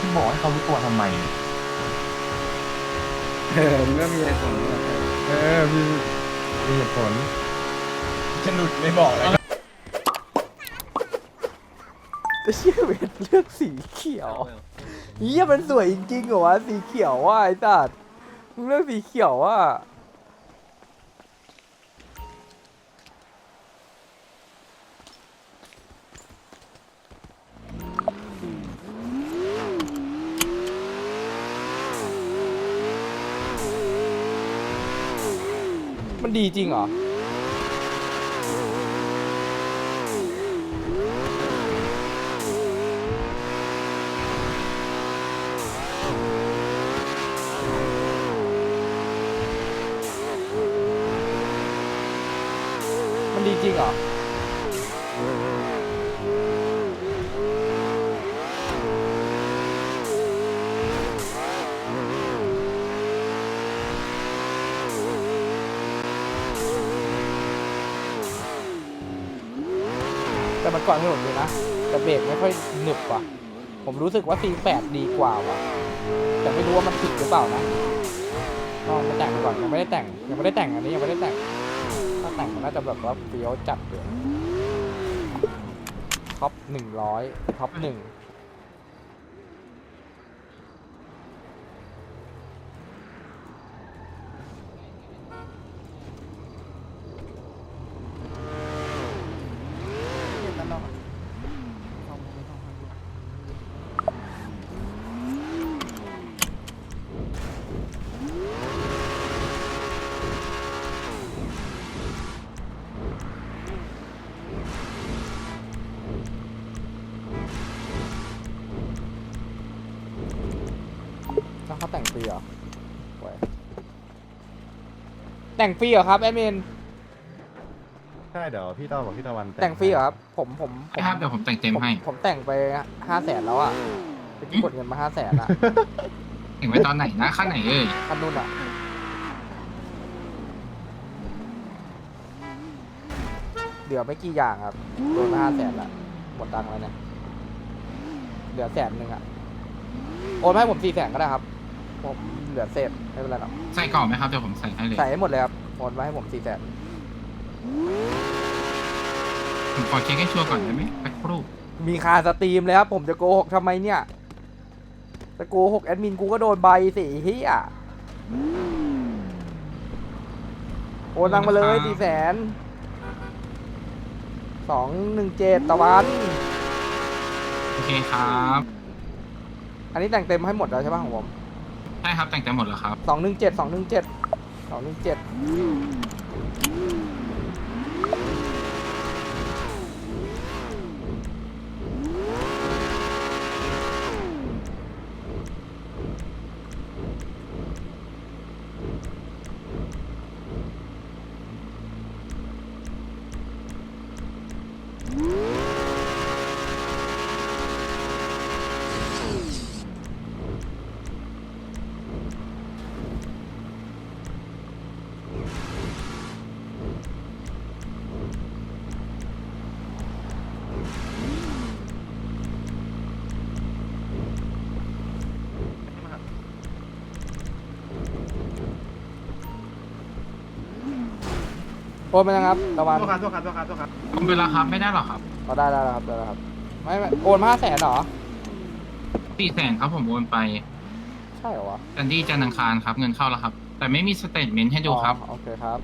ที่บอกให้เขารู้ตัวทำไม เออมันก็มีเหตุผลของมันเออมีมีเหตุผลจะหลุดไม่บอกเลยจะเชื่อเวทเลือกสีเขียวเฮียมันสวยจริงๆเหรอวะสีเขียวว่ะไอ้สัตว์มึงเลือกสีเขียวว่ะ มันดีจริงเหรอ แต่มันก่อนถนนเลยนะ แต่เบรกไม่ค่อยหนึบว่ะ ผมรู้สึกว่า C8 ดีกว่าว่ะ แต่ไม่รู้ว่ามันผิดหรือเปล่านะลองมาแต่งก่อนยังไม่ได้แต่งยังไม่ได้แต่งอันนี้ยังไม่ได้แต่ง ถ้าแต่งมันน่าจะแบบว่าเฟี้ยวจัดเลยท็อปหนึ่งร้อยท็อปหนึ่ง แต่งฟรีเหรอครับแอดมินใช่เดี๋ยวพี่ต้อบอกพี่ตะวันแต่งฟรีเหรอครับผมผมผมครับเดี๋ยวผมแต่งเต็มผมให้ผมแต่งไปห้าแสนแล้วอะไปกดเงินมาห้าแสนอะแต่งไว้ตอนไหนนะขั้นไหนเอ่ยคันนู้นอะเหลือไม่กี่อย่างครับโดนมาห้าแสนละหมดตังค์แล้วเนี่ยเหลือแสนหนึ่งอะโอนมาให้ผมสี่แสนก็ได้ครับ ผมเหลือเศษไม่เป็นไรหรอกใส่กล่องไหมครับเดี๋ยวผมใส่ให้เลยใส่ให้หมดเลยครับโอนมาให้ผมสี่แสนผมขอเช็คให้ชัวร์ก่อนได้ไหมสักครู่มีคาสตรีมเลยครับผมจะโกหกทำไมเนี่ยจะโกหกแอดมินกูก็โดนใบสิเฮียโอนตังมาเลยสี่แสนสองหนึ่งเจ็ดตะวัน โอเคครับ อันนี้แต่งเต็มให้หมดแล้วใช่ป่ะของผมใช่ครับแต่งเต็มหมดแล้วครับสองหนึ่งเจ็ดสองหนึ่งเจ็ดสองหนึ่งเจ็ดโอ นมายังครับตะวันโทษครับโทษครับโทษครับโทษครับผมเวลาครับไม่ได้หรอกครับเอาได้ได้แล้วครับได้แล้วครับไม่ไม่โอนมาห้าแสนเหรอสี่แสนครับผมโอนไปใช่เหรอวะจันดี้จันทร์อังคารครับ เงินเข้าแล้วครับ แต่ไม่มีสเตทเมนต์ให้ดูครับ อ๋อโอเคครับ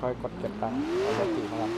ค่อยกดเก็บตังค์เอาไปตีมา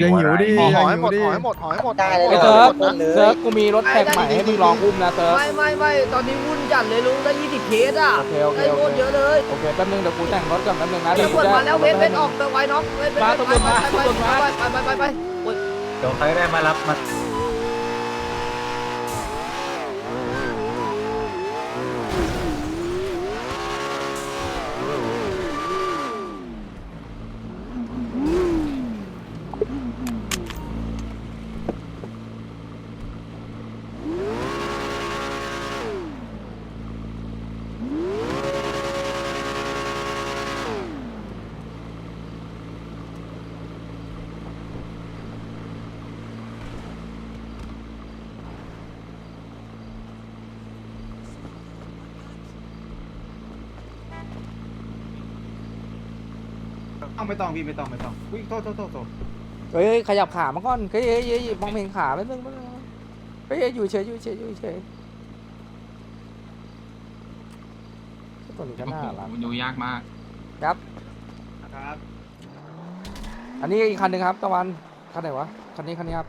กันหิวอะไรห่อให้หมดห่อให้หมดห่อให้หมดได้เลย ไอ้เซิร์ฟเซิร์ฟกูมีรถแท็กใหม่ให้มึงลองอุ้มนะเซิร์ฟไม่ไม่ไม่ตอนนี้วุ่นจัดเลยลุงได้ยี่สิบเคสอะโอเคโอเคได้โอโคตรเคเยอะเลยโอเคแป๊บนึงเดี๋ยวกูแต่งรถก่อนแป๊บนึงนะตำรวจจะมาแล้วเวทเวทออกไปไว้น้องเวทเวทมาตำรวจมาไปไปตำรวจมาไปไปไปไปโอ๊ยเดี๋ยวใครได้มารับมา ต้องไม่ต้องพี่ไม่ต้องไม่ต้องอุ้ยโทษโทษโทษโทษเฮ้ยขยับขามาก่อนเฮ้ยเฮ้ยเฮ้ยมองไม่เห็นขาแป๊บนึงแป๊บนึงเฮ้ยเฮ้ยอยู่เฉยอยู่เฉยอยู่เฉยตัวนี้ก็โอ้น่าโหรักดูยากมาก ครับครับ อันนี้อีกคันหนึ่งครับตะวันคันไหนวะคันนี้คันนี้ครับ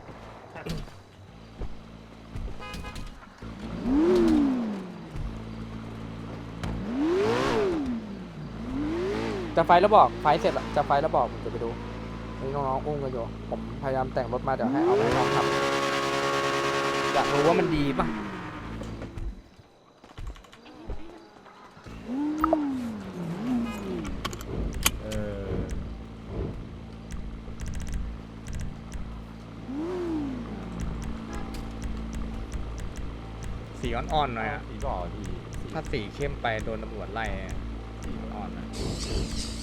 จะไฟแล้วบอกไฟเสร็จแล้วจะไฟแล้วบอกผมจะไปดูนี่น้องๆอุ้งกันอยู่ผมพยายามแต่งรถมาเดี๋ยวให้เอาไปให้น้องขับอยากรู้ว่ามันดีป่ะเออสีอ่อนๆหน่อยอะสีก่อทีถ้าสีเข้มไปโดนตำรวจไล่สีอ่ Thank you.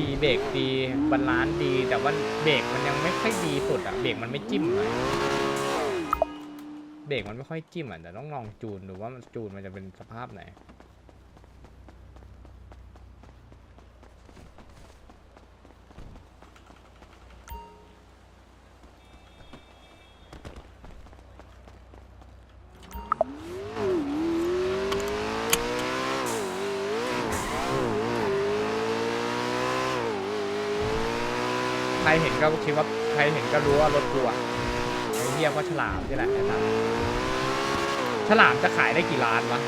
ดี๋ยวดีเบรกดีบาลานซ์ดี แต่ว่าเบรกมันยังไม่ค่อยดีสุดอะเบรกมันไม่จิ้มเลยเบรกมันไม่ค่อยจิ้มอะแต่ต้องลองจูนดูว่ามันจูนมันจะเป็นสภาพไหน ใครเห็นก็คิดว่าใครเห็นก็รู้ว่ารถกูอะไอ้เหี้ยก็ฉลามนี่แหละไอ้สัสฉลามจะขายได้กี่ล้านวะ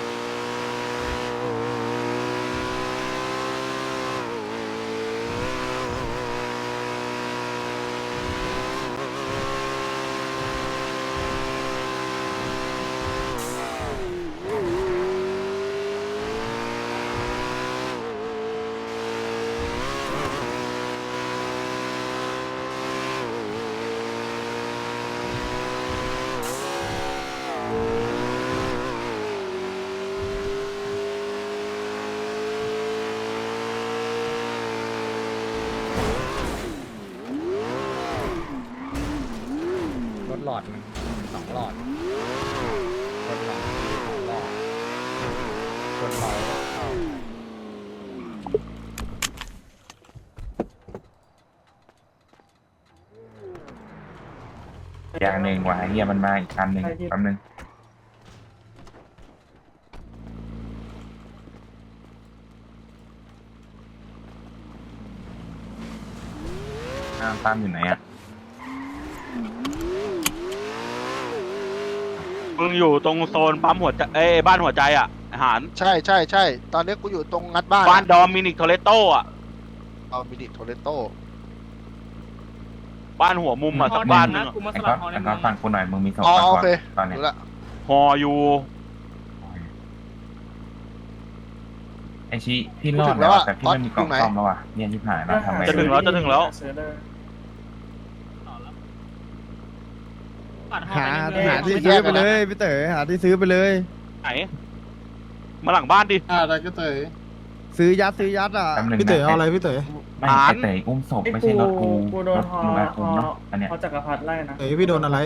รถหลอดหนึงสองหลอดรถหลอดสองหลอด คนเมาอย่างหนึ่งว่ะไอ้เฮียมันมาอีกคันหนึ่งแป๊บนึงอ้าวตามอยู่ไหนอะ มึงอยู่ตรงโซนปั๊มหัวใจเอ้ยบ้านหัวใจอะ อาหารใช่ใช่ใช่ตอนนี้กูอยู่ตรงงัดบ้านบ้านดอมมินิกโทเลโต้อะเอามินิโทเรโต้บ้านหัวมุมอะสักบ้านหนึงอะไอ้ก็ไอ้ก็ฟังกูหน่อยมึงมีศพอ๋อปะโอวะเคตอนเนี้ยรู้ละฮออยู่ไอชี้พี่รอดแล้วอะแต่พี่ไม่มีกล่องซ่อมแล้วอะเนี่ยที่ผ่านแล้วทำไงจะถึงแล้วจะถึงแล้วหาหาที่ซื้อไปเลยพี่เต๋อหาที่ซื้อไปเลยไหน มาหลังบ้านดิอ่าได้ก็เตยซื้อยัดซื้อยัดอะแป๊บนึงพี่เต๋อเอาอะไรพี่เต๋อไม่ไอ้เต๋ออุ้มศพไม่ใช่รถกูรถกูแบบกูเนาะอันเนี้ยเขาจักรพรรดิไล่นะเต๋อพี่โดนอะไร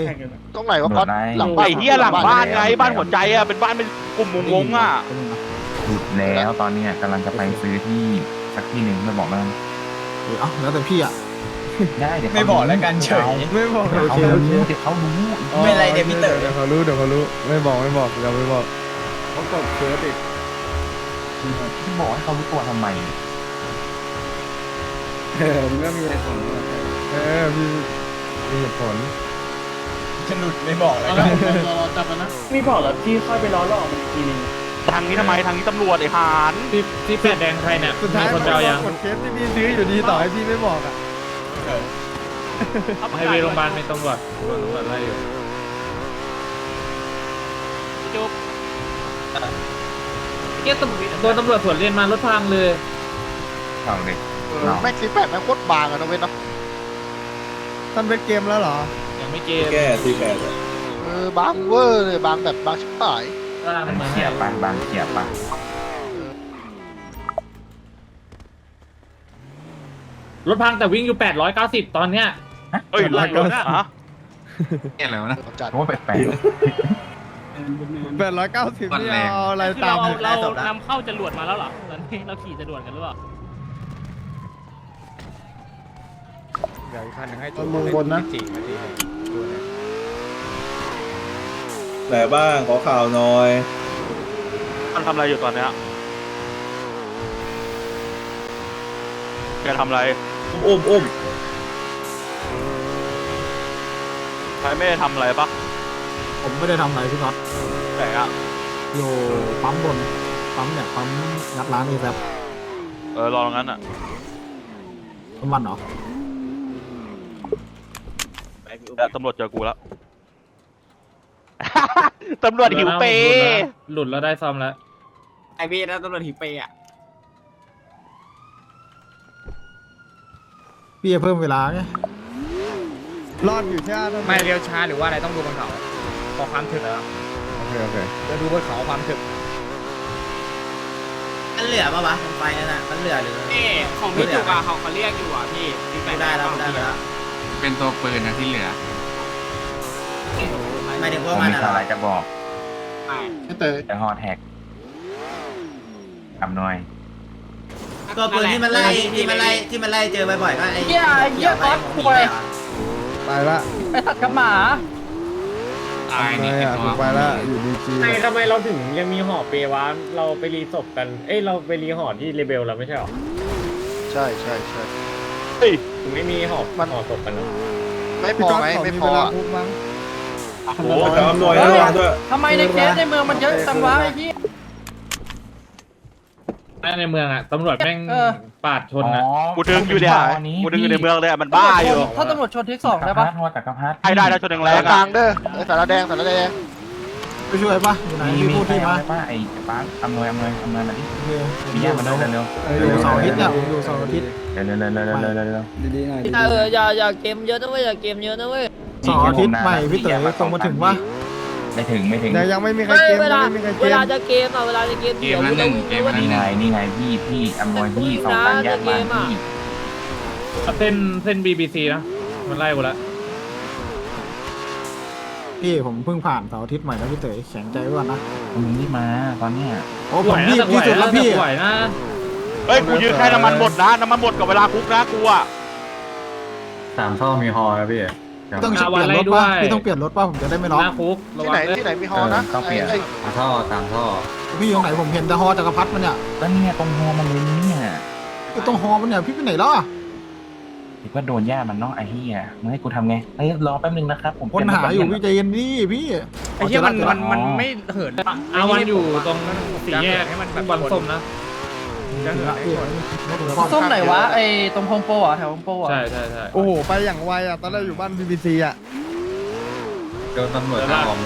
ตรงไหนวะก๊อตโดดไล่หลังบ้านไอ้เหี้ยหลังบ้านไงบ้านหัวใจอะเป็นบ้านเป็นกลุ่มวงๆอะหยุดแล้วตอนเนี้ยกำลังจะไปซื้อที่สักที่หนึ่งไม่บอกแล้วเออเอาแล้วแต่พี่อะ ได้เดี๋ยวไม่บอกแล้วกันเฉย ไม่บอกเดี๋ยวเขารู้เดี๋ยวเขารู้ ไม่เป็นไรเดี๋ยวพี่เต๋อ เดี๋ยวเขารู้เดี๋ยวเขารู้ไม่บอกไม่บอกเราไม่บอก เขากดเคิร์ดอีก ที่บอกให้เขารู้ตัวทำไม เออมันก็มีเหตุผลเออมีมีเหตุผลจะหลุดไม่บอกแล้วกันไม่บอกแล้วพี่ค่อยไปล้อหลอกมันอีกทีนึงทางนี้ทำไมทางนี้ตำรวจไอ้หานที่ที่แปดแดงใครเนี่ยสุดท้ายมันก็กดเคสที่พี่ซื้ออยู่ดีต่อให้พี่ไม่บอกอะให้ไปโรงพยาบาลเป็นตำรวจตำรวจไล่อยู่เกียร์ตำรวจโดนตำรวจสวนเรียนมารถพังเลยเอาเลยแม็กซี่แปดแม่งโคตรบางอะนะเว้ยเนาะท่านเป็นเกมแล้วเหรอ ยังไม่เกมแก้สี่แปดเออบางเวอร์เลยบางแบบบางชิบหายร่างมันมาเขียบปะบางเขียบปะรถพังแต่วิ่งอยู่ 890 ตอนเนี้ยเอ้ยรถรถอะฮะจัดโอ้แปลก แปดร้อยเก้าสิบนี่เอาอะไรตามเรานำเข้าจรวดมาแล้วเหรอตอนนี้เราขี่จรวดกันหรือเปล่าเดี๋ยวอีกคันหนึงให้ตัวมึงบนนะไหนบ้างขอข่าวหน่อย มันทำอะไรอยู่ตอนเนี้ยแกทำอะไรอุ้มอุ้มใครไม่ได้ทำอะไรปะ ผมไม่ได้ทำอะไรพี่น็อตไหนอะอยู่ปั๊มบน ปั๊มเนี่ยปั๊มงัดร้านนี่แบบเออรอตรงนั้นอะน้ำมันเหรอ แต่ตำรวจเจอกูแล้ว ตำรวจหิวเปย์หลุดแล้วได้ซ่อมแล้ว ไอพี่นะตำรวจหิเปย์อะพี่จะเพิ่มเวลาไงรอดอยู่ใช่ไหมไม่เลี้ยวช้าหรือว่าอะไรต้องดูบนเขา ขอความถึกเหรอโอเคโอเคจะดูบนเขาความถึกมันเหลือปะวะไฟนั่นน่ะมันเหลือหรือนี่ของพี่จุกอะเขาเขาเรียกอยู่อะพี่ไม่ได้แล้วได้แล้วเป็นตัวปืนนะที่เหลือหมายถึงผว่ามมันมีอะอะไรจะบอกเตยจะฮอแท็กอำนวยตัวปืนที่มันไล่ที่มันไล่ที่มันไล่เจอบ่อยๆก็ไอ้เหี้ยไอ้เหี้ยก๊อตป่วยไปละไอ้สัตว์กับหมา ตายนี่ทำไมไอ้อะตัวถูกไปละอยู่ดีจีไอ้ทำไมเราถึงยังมีห่อเปวะเราไปรีศพกัน เอ้ยเราไปรีห่อที่เรเบลแล้วไม่ใช่หรอใช่ใช่ใช่เฮ้ยถึงไม่มีห่อมันห่อศพกันเหรอไม่พอไหมไม่พออะพูดมั้งโอ้โหขออำนวยระวังด้วยทำไมในเคสในเมืองมันเยอะจังวะไอ้พี่ ในเมืองอะตำรวจแม่งเออ ปาดชนอะกูดึงอยู่เนี่ยกูดึงอยู่ในเมืองเลยอะมันบ้าอยู่ถ้าตำรวจชนเทคสองได้ปะฮอจักรพรรดิให้ได้แล้วชนแรสางรๆกลาอะงเด้อไอ้สารแดงสารแดงไปช่วยปะอยู่ไหนมีพี่มีพูดใครที่เอามาได้ป่ะไอ้ป้าอำนวยอำนวยอำนวยมาดิโอเคมีญาติมาด้วยเร็วอยู่เสาร์อาทิตย์เนี่ยผมอยู่เสาร์อาทิตย์ๆเร็วๆเร็วๆเร็วๆเร็วๆเร็วๆเร็วดีๆหน่อยเอออย่าอย่าเกมเยอะนะเว้ยอย่าเกมเยอะนะเว้ยๆเสาร์อาทิตย์ใหม่พี่เต๋อส่งมาถึงว่า ไม่ถึงไม่ถึงแต่ยังไม่มีใครเฮ้ยเกมเวลาไม่มีใครเกเวมลาจะเกมอะเวลาจะเกมเกมละหนึ่งเกมละหนี่นึ่งไงนี่ไงพี่พี่อำนวยพี่สองพันญาติมาพี่เส้นเส้น BBC นะ มันไล่กูละพี่ผมเพิ่งผ่านเสาร์อาทิตย์ใหม่แล้วพี่เต๋อแข็งใจไว้ก่อนนะมึงนี่มาตอนเนี้ยโอ้ผมรีบที่สุดแล้วพี่ไหวนะ เฮ้ยกูยืนแค่น้ำมันหมดนะน้ำมันหมดกับเวลาคุกนะกูอะสามท่อมีฮอนะพี่ ต้องเปลี่ยนรถป่ะพี่ต้องเปลี่ยนรถป่ะผมจะได้ไม่ล็อกหน้าคุกระที่วัไหนงด้วยที่ไหนมีฮอนะไอ้ไอ้พี่อยู่ไหนผมเห็นแต่ฮอจักรพรรดิมันเนี่ยก็เนี่ยตรงฮอมันเลยเนี่ยอยู่ตรงฮอมันเนี่ยพี่ไปไหนแล้วอะถือว่าโดนย่ามันเนาะไอ้เหี้ยมึงให้กูทำไงเฮ้ยรอแป๊บนึงนะครับ ผมคนหาอยู่พี่ใจเย็นดิพี่ไอ้เหี้ยมันมันมันไม่เหินอาวันอยู่ตรงสี่แยกให้มันแบบบอลส้มนะ ส้มไหนวะไอ้ตรงโฮมโปรอะแถวโฮมโปรอะใช่ใช่ใช่โอ้โห ไปอย่างไวอะ ตอนแรกอยู่บ้านบีบีซีอะ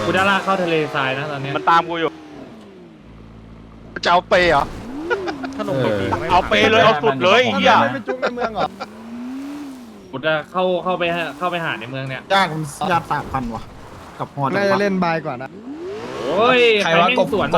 กูได้ลากเข้าทะเลทรายนะตอนเนี้ยมันตามกูอยู่จะเอาเปย์เหรอถ้าลงตกดีไม่เอาเปเลยเอาสุดเลยไอ้เหี้ยไม่จุกในเมืองเหรอกูจะเข้าเข้าไปเข้าไปหาในเมืองเนี่ยญาติผมญาติสามพันว่ะกับฮอจักน่ารพรจะรดิเล่นบายก่อนนะโอ้ยใครวะแม่งกบสวนก